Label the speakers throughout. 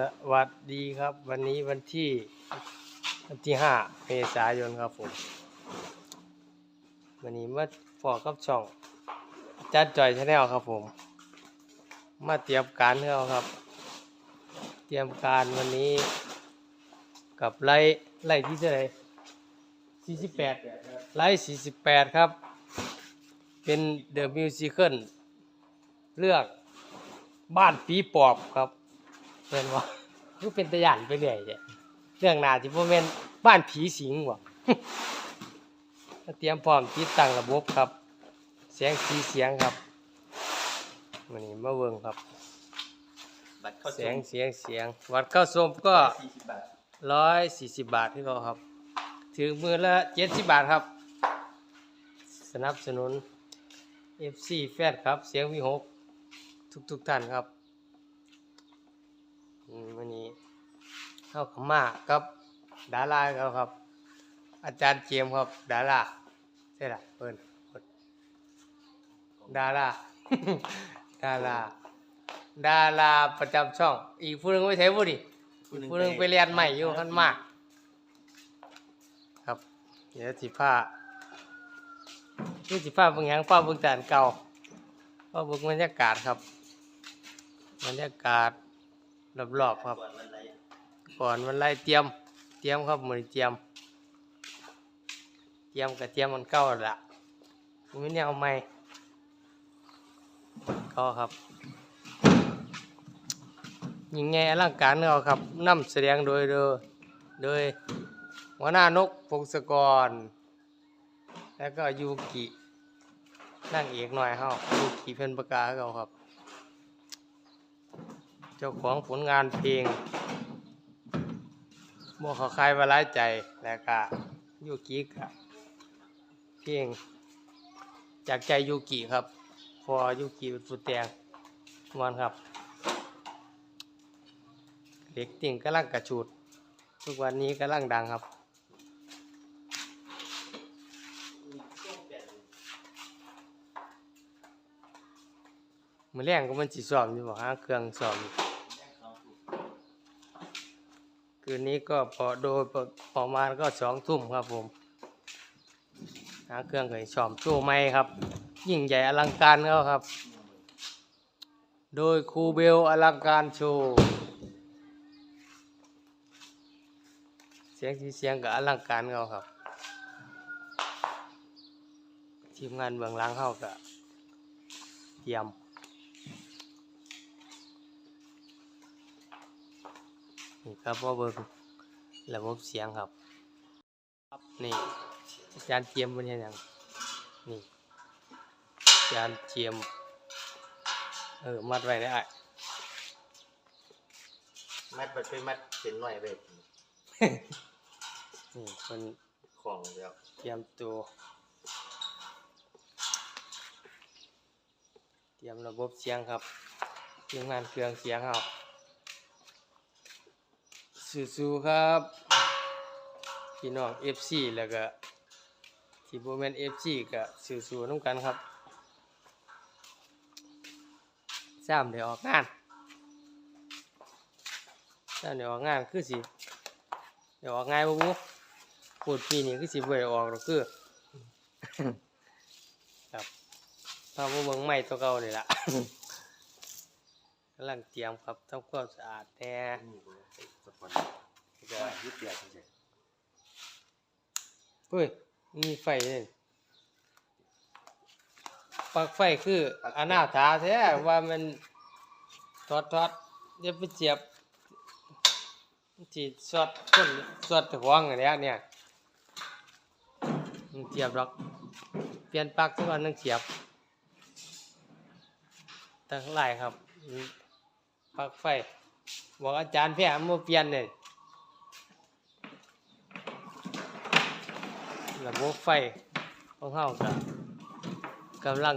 Speaker 1: สวัสดีครับ วันนี้วันที่วันที่ห้าเมษายนครับผมวันนี้มาฟอกกับช่องจัดจอยชาแนลครับผม มาเตรียมการเพื่อครับ เตรียมการวันนี้ กับไล่ไล่ที่เท่าไหร่สี่สิบแปดไล่สี่สิบแปดครับ เป็นเดอะมิวสิคลเรื่องบ้านผีปอบครับ เป็นว่าคือเป็นตะยานไปเรื่อยเลยเรื่องหนาที่พ่อแม่นบ้านผีสิงว่ะเตรียมพร้อมติดตั้งระบบครับ เสียงสีเสียงครับวันนี้มาเบิ่งครับ
Speaker 2: บัตรเข้าช
Speaker 1: เสียง
Speaker 2: ม
Speaker 1: เสียงเสียงวัดเข้าส้มก็
Speaker 2: สี่สิบบาท
Speaker 1: ร้อยสี่สิบบาทที่เขาครับ ถึงมือละเจ็ดสิบบาทครับ สนับสนุน FC แฟนครับ เสียงวิหกทุกทุกๆท่านครับอืม วันนี้เข้าขม่าครับ ดาราเขาครับ อาจารย์เจมส์ครับ ดาราใช่ละเปิ้นเพิ่นดาราดาราดาราประจำช่อง อีกผู้หนึงไม่ใช่ผู้ดิผู้หนึงไปเรียนใหม่อยู่ขันมาก ครับ เดี๋ยวสิผ้านี่สิผ้าเบางอย่างผ้าเบางจานเก่าผ้าเบางบรรยากาศครับ บรรยากาศ รอบๆครับ
Speaker 2: ก่อนวันไร
Speaker 1: ก่อนวันไล่เตรียม เตรียมครับมือนเตรียม เตรียมกับเตรียมมันเก่าแล้วละไม่แนวใหม่ก็ครับยิงไงอลังการเราครับนำแสดงโดยโดยโดยหัวหน้านกพงศกร แล้วก็ยูกินั่งเอกหน่อยเฮายูกิเพิ่นประกาศเขาครับ เจ้าของผลงานเพลงบ่ขาคายวาร้ายใจแล้วก็ยูกิกับเพลงจากใจยูกิครับ พอยูกิเป็นผู้แต่งมันครับเด็กติ่งกำลังกระชูด ทุกวันนี้กำลังดังครับมือแรงก็มันสิสอบอยู่บอกหาเครื่องสอบอยู่ คืนนี้ก็พอโดยประมาณก็สองทุ่มครับผมหาเครื่องให้สอบโชว์ไม่ครับ ยิ่งใหญ่อลังการเขาครับ โดยครูเบลอลังการโชว์เสียงที่เสียงกับอลังการเขาครับ ทีมงานเบื้องหลังเขาก็เตรียม นี่ครับว่าเบิ่งระบบเสียงครับครับนี่อาจารย์เตรียมเป็นยังไงนี่อาจารย์เตรียมเออมัดไว้ได้อ้าย
Speaker 2: มัดบัตรไปมัดเป็นหน่อยแบบ
Speaker 1: นี่เป็น
Speaker 2: ของเดียว
Speaker 1: เตรียมตัว เตรียมระบบเสียงครับทีมงานเครื่องเสียงครับ สู้ๆครับพี่น้อง FC แล้วก็ที่บ่แม่น FC ก็สู้ๆนำกันครับซ้ำได้ออกงานซ้ำได้ออกงานคือสิได้ออกง่ายบ่บุพูดปีนี้คือสิบ่ได้ออกหรอกคือครับพามาเบิ่งใหม่ตัวเก่านี่ล่ะ กำลังเตรียมครับทำความสะอาดแน่
Speaker 2: นี่กูสปอน
Speaker 1: ก็
Speaker 2: ยึดเดียวเฉย
Speaker 1: เฮ้ยมีไฟเลยปลั๊กไฟคืออนาถาแท้ว่ามันทอดทอดๆอย่าไปเจียบที่สอดคนสอดตะหวงอันเนี้ยเนี่ยมันเจียบหรอกเปลี่ยนปลั๊กทุกวันนึงเสียบตั้งหลายครับ ปลั๊กไฟ บอกอาจารย์แพทย์มาเปลี่ยนเลยระบบไฟของเฮาก็กำลัง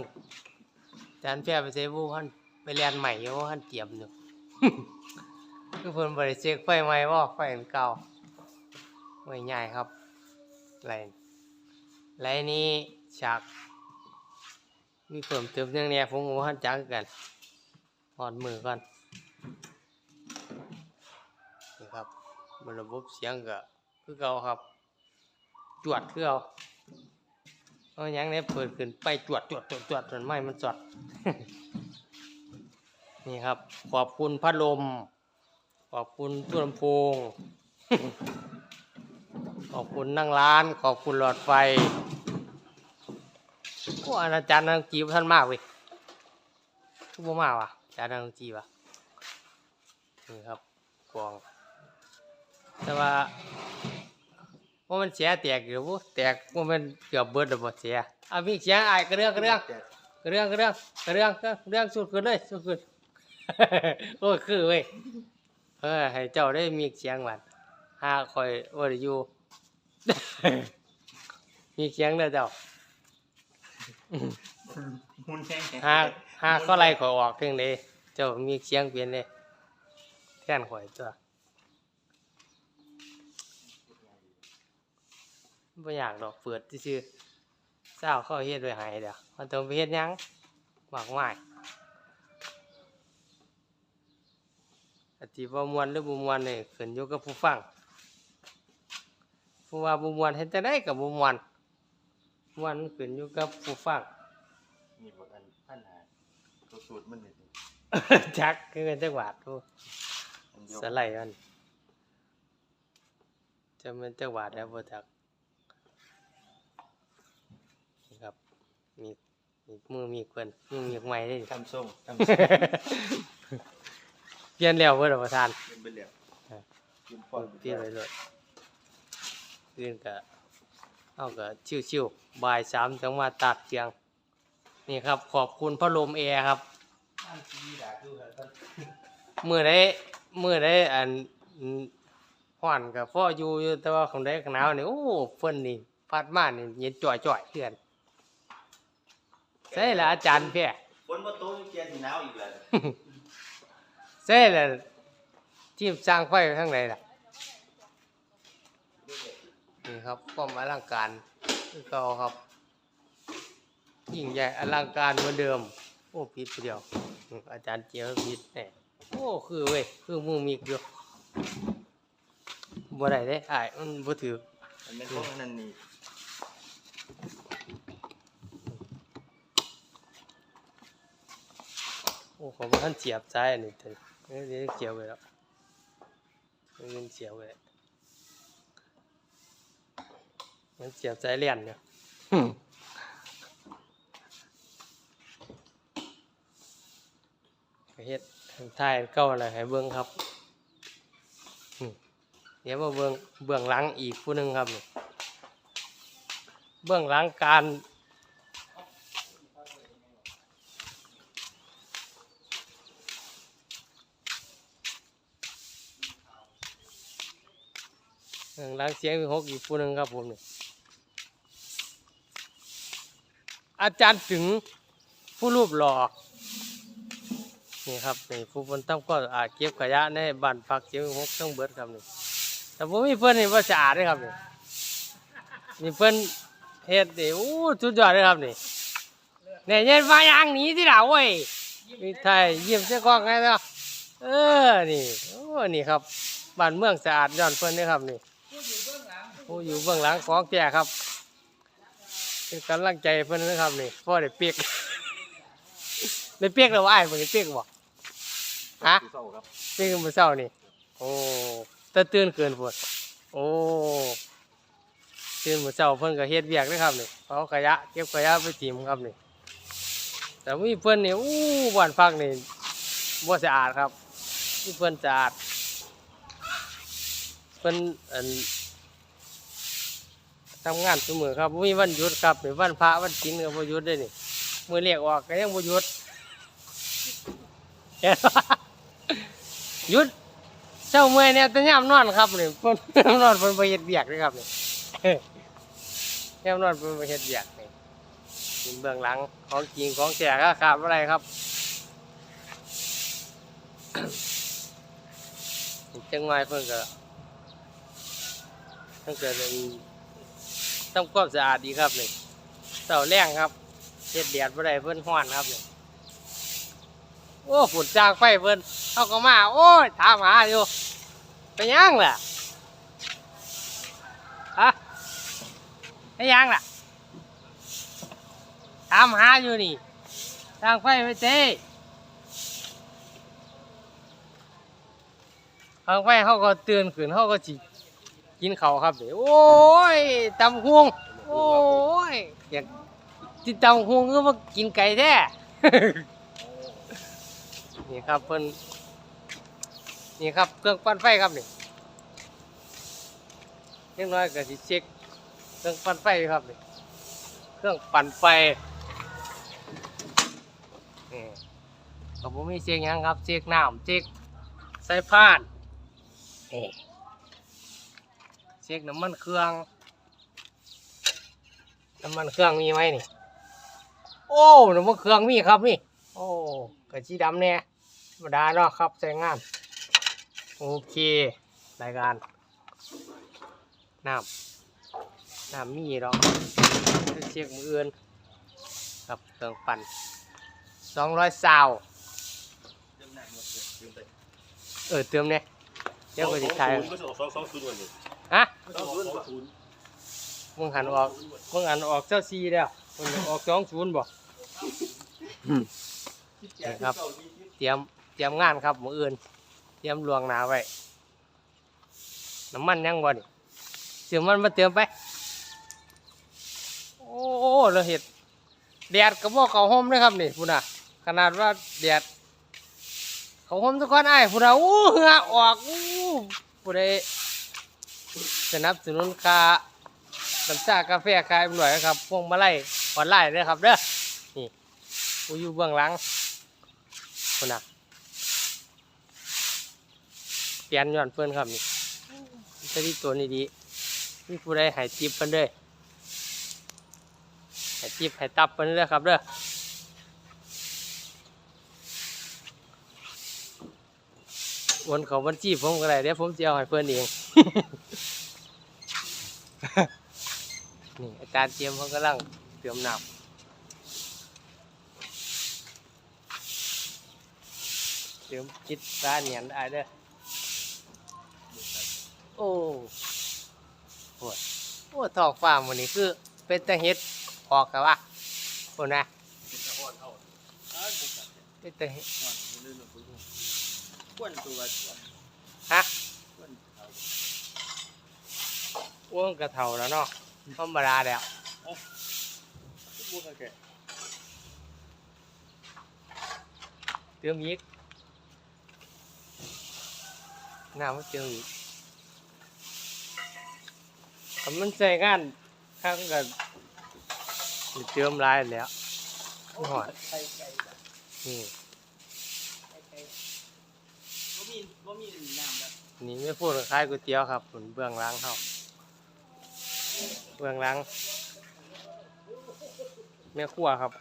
Speaker 1: อาจารย์แพทย์ไปเซฟูท่านไปเรียนใหม่อยู่ท่านเตรียมอยู่คือเพิ่นบ่ได้เช็คไฟใหม่บ่าไฟเก่าไว้ใหญ่ครับไรไรนี้ฉากมีเพิ่มเติมเรื่องเนี้ยผมก็บ่ทันจักคือกันหอดมือก่อน ครับมันระบบเสียงก็คือเก่าครับ จวดคือเอาเอาหยังเนี่ยเปิดขึ้นไปจวดจวดจวดจวดจนไม้มันจอดนี่ครับ ขอบคุณพัดลม ขอบคุณตู้ลำโพง ขอบคุณนั่งร้าน ขอบคุณหลอดไฟโอ้อาจารย์นางจีบท่านมากเว้ยทุกบ่มากว่ะอาจารย์นางจีบว่ะ นี่ครับกวางแต่ว่าว่ามันเสียแตกหรือบ่แตกว่ามันเกือบเบิดแล้วบ่เสียอะมีเสียงอ้ายกระเรื่องกระเรื่อง
Speaker 2: แต่
Speaker 1: กระเรื่องกระเรื่องกระเรื่องกระเรื่องสุดขึ้นเลยสุดขึ้นโอ้ยคือเว้ยเออให้เจ้าได้มีเสียงหวานหาคอยว่าได้อยู่มีเสียงเด้อเจ้า
Speaker 2: หุ่นแห้ง
Speaker 1: หาหาเขาไล่ข่อยออกเพียงใดเจ้ามีเสียงเปลี่ยนเลย แท่นข่อยตัวบ่อยากดอกเปิดซื่อๆเศร้าเข้าเฮ็ดไว้ให้เด้อมันต้องไปเฮ็ดหยังมากมายอธิบ่ม่วนหรือบ่ม่วนนี่ขึ้นอยู่กับผู้ฟังผู้ว่าบ่ม่วนเฮ็ดจังได๋ก็บ่ม่วนม่วนขึ้นอยู่กับผู้ฟัง
Speaker 2: มีบทอันพันหาตัวสูตรมันนี่สิ
Speaker 1: จักคือกันจักบาทโอ้
Speaker 2: อันเดียว
Speaker 1: สไลด์มันจะเป็นจักบาทแล้วบ่จักนี่ครับ มีมีมือมีเพิ่นมือมีใหม่ได้ดิ
Speaker 2: ทำส้มทำส้ม
Speaker 1: เปลี่ยนแล้วเพิ่นเอาประทาน
Speaker 2: เป็นไปแล้ว
Speaker 1: อ่า
Speaker 2: กินปอน
Speaker 1: เปลี่ยนไปเลยอื่นก็เอาก็ชิวๆบ่ายสามจังมาตากเจียง นี่ครับ ขอบคุณพัดลมแอร์ครับ มื่อได้ มื่อได้อันอืมฮ้อนกับพ่ออยู่อยู่แต่ว่าของได้หนาวนี่โอ้เพิ่นนี่พัดมานี่เย็นจ่อยๆเพื่อนใช่ละอาจารย์แพ้
Speaker 2: ฝนมาตกเกียร์สีหนาวอีกแล้ว
Speaker 1: ใช่ละทีมสร้างไฟข้างในล่ะนี่ครับความอลังการคือเก่าครับ ยิ่งใหญ่อลังการเหมือนเดิม โอ้ผิดผู้เดียวอืมอาจารย์เจียวผิดแน่ โอ้คือเว้ยคือมือมีกอยู่บ่ได้เด้อ้ายมันบ่ถือ
Speaker 2: มันเป็นพวกนั้นนี่
Speaker 1: โอ้ผมว่าท่านเสียบซ้ายอันนี้เถอะเอ้ยเดี๋ยวเสียบไปแล้วเงินเสียบไปมันเสียบซ้ายเลี่ยนเนี่ยก็เฮ็ด ถ่ายเก้าอะไรให้เบิ่งครับเดี๋ยวมาเบิ่งเบื้องหลังอีกผู้หนึงครับ เบื้องหลังการเออล้างเสียงหกอีกผู้หนึ่งครับผมนี่อาจารย์ถึงผู้รูปหล่อ นี่ครับนี่ผู้คนตั้งก็อาเก็บขยะในบ้านพักเสียงมีหกทั้งเบิดครับนี่แต่ผมมีเพื่อนนี่ว่าสะอาดเลยครับนี่นี่เพื่อนเฮ็ดนี่โอ้สุดยอดเลยครับนี่เนี่ยเย็นมายางหนี้ที่เราเว้ยมีไทยเยิ้มเสียกล้องไงเนาะเออนี่โอ้นี่ครับบ้านเมืองสะอาดย้อนเพื่อนนี่ครับนี่ผู้อยู่เบื้องหลังของแก่ครับเป็นกำลังใจเพิ่นนะครับนี่พ่อได้เปียก ได้เปียกแล้วว่าอ้ายบ่ได้เปียกบ่ฮะ
Speaker 2: เศร้าครับ
Speaker 1: เปียกมื้อเช้านี่ โอ้แตะตื่นเกินพุ่นโอ้ตื่นมื้อเช้าเพิ่นก็เฮ็ดเวียกเด้อครับนี่เอาขยะเก็บขยะไปถิ่มครับนี่ แต่มีเพิ่นนี่อู้บ้านพักนี่บ่สะอาดครับมีเพิ่นสะอาดเพิ่นอันทำงานเสมอครับบ่มีวันหยุดครับเป็นวันพระวันศีลก็บ่หยุดได้นี่มือเรียกออกก็ยังบ่หยุดเห็นยุดเช้าเมื่อยเนี่ยแต่ยามนอนครับนี่เพิ่นนอนเพิ่นบ่เฮ็ดเวียกเลยครับเนี่ยามนอนเพิ่นบ่เฮ็ดเวียกนี่เป็นเบื้องหลังของจริงของแท้ก็ขาดบ่ได้ครับจังไงเพิ่นก็เพิ่นก็เลยทำความสะอาดดีครับนี่เสาแรงครับเฮ็ดแดดบ่ได้เพิ่นฮ้อนครับนี่ โอ้ฝุ่นจางไฟเพิ่นเขาก็มาโอ้ยถามหาอยู่ไปย่างล่ะฮะไปย่างล่ะตามหาอยู่นี่ทางไฟไปเต้ทางไฟเขาก็เตือนขึ้นเขาก็จิกินเขาครับนี่โอ้ยตำฮวงโอ้ยอยากกินตำฮวงก็มากินไก่แท้ นี่ครับเพิ่นนี่ครับเครื่องปั่นไฟครับนี่เล็กน้อยก็สิเช็คเครื่องปั่นไฟครับนี่เครื่องปั่นไฟนี่ก็บ่มีเช็คหยังครับเช็คน้ำเช็คสายพานนี่เช็คน้ำมันเครื่องน้ำมันเครื่องมีไหมนี่ โอ้น้ำมันเครื่องมีครับนี่ โอ้กระชีดำเนี่ย รรมดาเนาะครับใช้งาน โอเครายการน้ำน้ำมีหรอกจะเช็คมืออื่นครับเครื่องปั่นสองร้อยซาว
Speaker 2: เติมน้ำหมดเลยเติม
Speaker 1: เออเติมเนี่ยเดี๋ยวก็จะใช้
Speaker 3: ไม่ใช่ออกสองสองศูนย์วันนี้
Speaker 1: ฮะมึงหันออกมึงหันออกเจ้าซีแล้วมึงออกสองศูนย์บอกนี่ครับ เตรียม รียมงานครับมืออื่น เตรียมลวงหนาไว้ น้ำมันยังบ่นเสียมันมาเติมไป โอ้เราเห็ดแดดกับว่าเขาห่มเลยครับนี่พุ่นน่ะ ขนาดว่าแดดเขาห่มทุกคนไอ้ายพุ่นน่ะอู้เหงื่ออกอู้ผู้ใดสนับสนุนคาน้ำชากาแฟขายหน่อยนะครับ พวงมาลัยออนไลน์เลยครับเด้อ นี่ผู้อยู่เบื้องหลังคนน่ะเปลี่ยนย้อนเพื่อนครับนี่จะที่ตัวนี้ดีมีผู้ใดหายจิบกันเด้อใหายจิบหายตับกันเด้อครับเด้อโอนเขาบัญชีผมก็ได้เดี๋ยวผมจะเอาให้เพื่อนเอง นี่อาจารย์เตรียมเขากำลังเตรียมหน้ำเดี๋ยวคิดตาเนียนได้เด้อ โอ้โหโอ้ท้องฟ้ามันนี้คือ เป็นตะเฮ็ดออกกันวะโอ้นะเป็นตะเฮ็ด
Speaker 2: ควนตัว
Speaker 1: ฮะอ้วงกระเท่าแล้วเนาะธรรมดาแล้วเติมอีกน้ำมันเติมอีก มันใส่งานข้างกันเติมหลายแล้วหอด
Speaker 2: ไข่ไก่
Speaker 1: นี่
Speaker 2: ไข่ไก่บ่มีบ่มีน้ำแล้ว
Speaker 1: นี่ไม่พูดคล้ายก๋วยเตี๋ยวครับผลเบื้องหล้างเขาเบื้องหล้างแม่ครัวครับ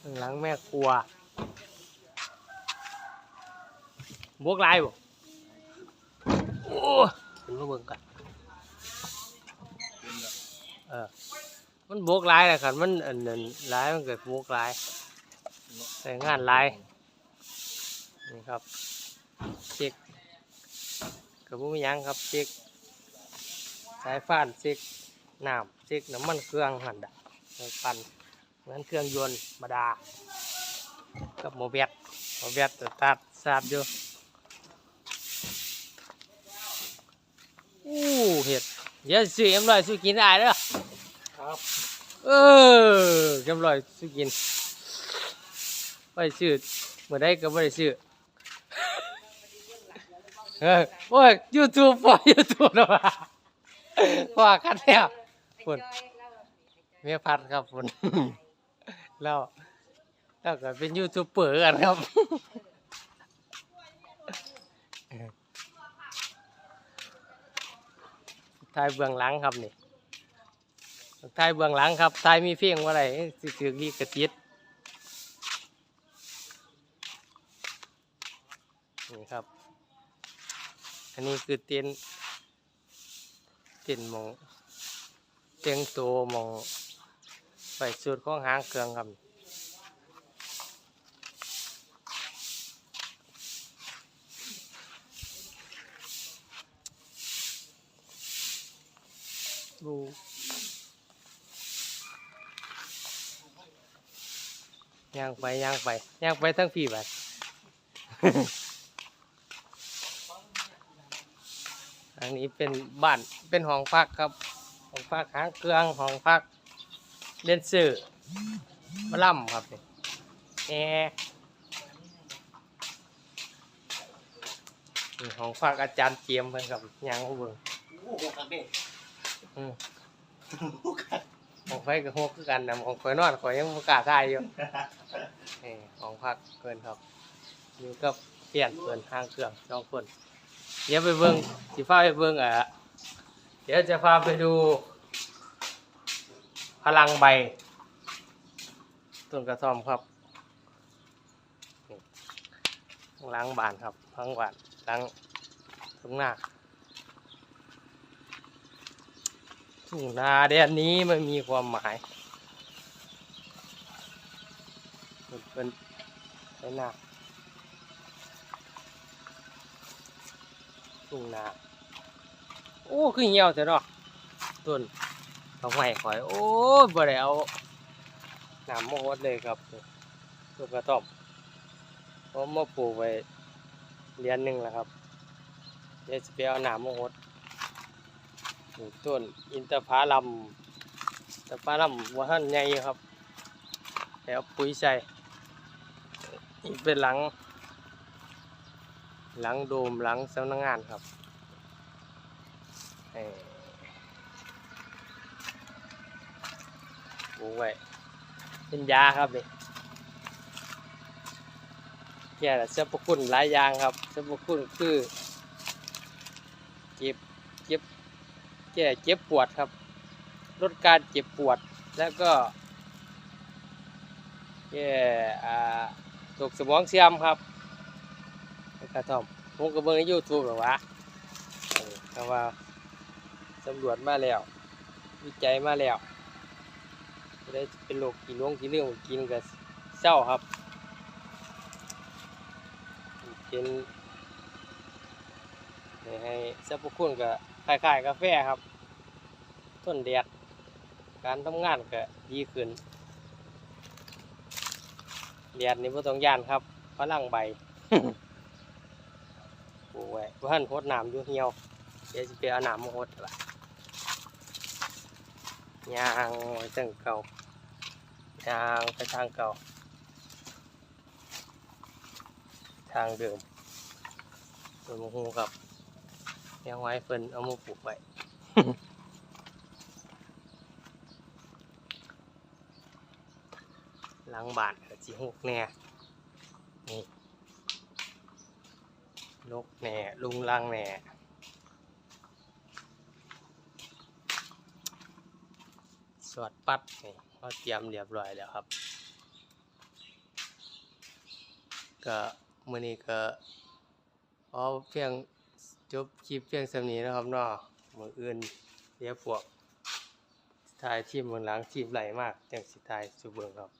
Speaker 1: เบื้องหลังแม่ครัวบวกลายบ่ โอ้เป็นมาเบิ่งกันเออมันบวกลายแหละครับมันอันนั้นลายมันเกิดบวกลายใส่งานลายนี่ครับเช็คกับผู้มียังครับเช็คสายฟ้านเช็คน้ำเช็คน้ำมันเครื่องหันดะปั่นนั้นเครื่องยนต์มาดากับโมเบตโมเบตตัดสาดอยู่ เห็ดเดี๋ยวซื้อเอ็มลอยซื้อกินได้เด้อ
Speaker 2: ครับ
Speaker 1: เออเอ็มลอยซื้อกินไปซื้อเมื่อได้ก็ไม่ได้ซื้อเออโอ้ยยูทูบพอยูทูบแล้วว่ะพอกันแล้วคุณเมียพัดครับคุณแล้วแล้วก็เป็นยูทูบเบอร์กันครับ ถ่ายเบื้องหลังครับนี่ถ่ายเบื้องหลังครับถ่ายมีเพียงว่าอะไรสิถือดีกระติดนี่ครับ อันนี้คือเตียนเตียนมองเตียงโตมองไปสูตรของหางเครื่องครับ ดูย่างไปย่างไปย่างไปทั้งพี่บัดอันนี้เป็นบ้านเป็นห้องพักครับห้องพักหางเครื่องห้องพักเล่นสื่อมาล่ำครับนี่แอห้องพักอาจารย์เจียมเพิ่นครับย่างเบิ่ง
Speaker 2: โอ้โหครับนี่
Speaker 1: อืมของไฟกับหกคือกันนะของข่อยนอนข่อยยังบ่กล้าทายอยู่นี่ของพักเกินครับอยู่กับเปลี่ยนเกินห้างเครื่องสองคน เดี๋ยวไปเบิ่งสิพาไปเบิ่งอะเดี๋ยวจะพาไปดู พลังใบต้นกระท่อมครับนี่ล้างบานครับล้างบานล้างทุ่งนา ทุ่งนาแดนนี้ไม่มีความหมายมันเป็นไอ้นาทุ่งนาโอ้คือเหี่ยวแต่เนาะต้นเอาไม้ข่อย โอ้บ่ได้เอาน้ำมาหดเลยครับต้นกระท่อมผมมาปลูกไว้เดือนหนึ่งแล้วครับเดี๋ยวจะไปเอาน้ำมาหด ปลูกต้นอินทผลัมอินทผลัมว่าท่านใหญ่ครับแล้วปุ๋ยใส่นี่เป็นหลัง หลังโดมหลังสำนักงานครับเอ่อปลูกไว้เป็นยาครับนี่แก่สรรพคุณหลายอย่างครับสรรพคุณคือเก็บเก็บ แก้เจ็บปวดครับ ลดการเจ็บปวดแล้วก็แก้อ่าตกสมองเสื่อมครับแล้วก็ทอมผมก็เบิ่งในยูทูบหรอวะเออก็ว่าสำรวจมาแล้ว วิจัยมาแล้วได้เป็นโรคกินล้วงกินเรื่องกินกับเศร้าครับเป็นให้สรรพคุณกับ คล้ายๆกาแฟครับ ต้นแดด การทำงานก็ดีขึ้นแดดนี่บ่ต้องย่านครับพลังใบปลูกไว้บ่ทันโคดน้ำอยู่เหี่ยวเดี๋ยวสิไปเอาน้ำมาโคดล่ะยางไว้จังเก่ายางไปทางเก่า ทางเดิมต้นมะฮูครับ ลี้ยงไว้เพิ่นเอามาปลูกไว้หลังบ้านก็สิหกแหน่นี่ลกแหน่ลุงลังแหน่สวดปัดนี่เขาเตรียมเรียบร้อยแล้วครับ ก็มื้อนี้ก็เอาเพียง จบคลิปเพียงสำนี้นะครับเนาะมืออื่นเดี๋ยวพวกถ่ายทีมเมืองหลังทีมไหลมากจังสิถ่ายสู่เบิงครับ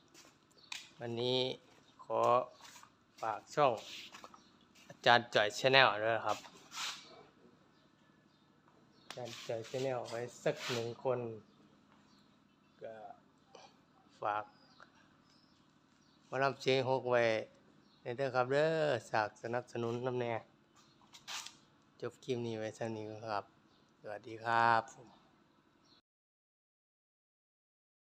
Speaker 1: วันนี้ขอฝากช่องอาจารย์จ่อยชาแนลด้วยครับอาจารย์จ่อยชาแนลไว้สักหนึ่งคนก็ฝากมาลำเชียงหกไว้ในเด้อครับเด้อฝากสนับสนุนน้ำแน่ จบคลิปนี้ไว้เท่านี้ครับ สวัสดีครับผม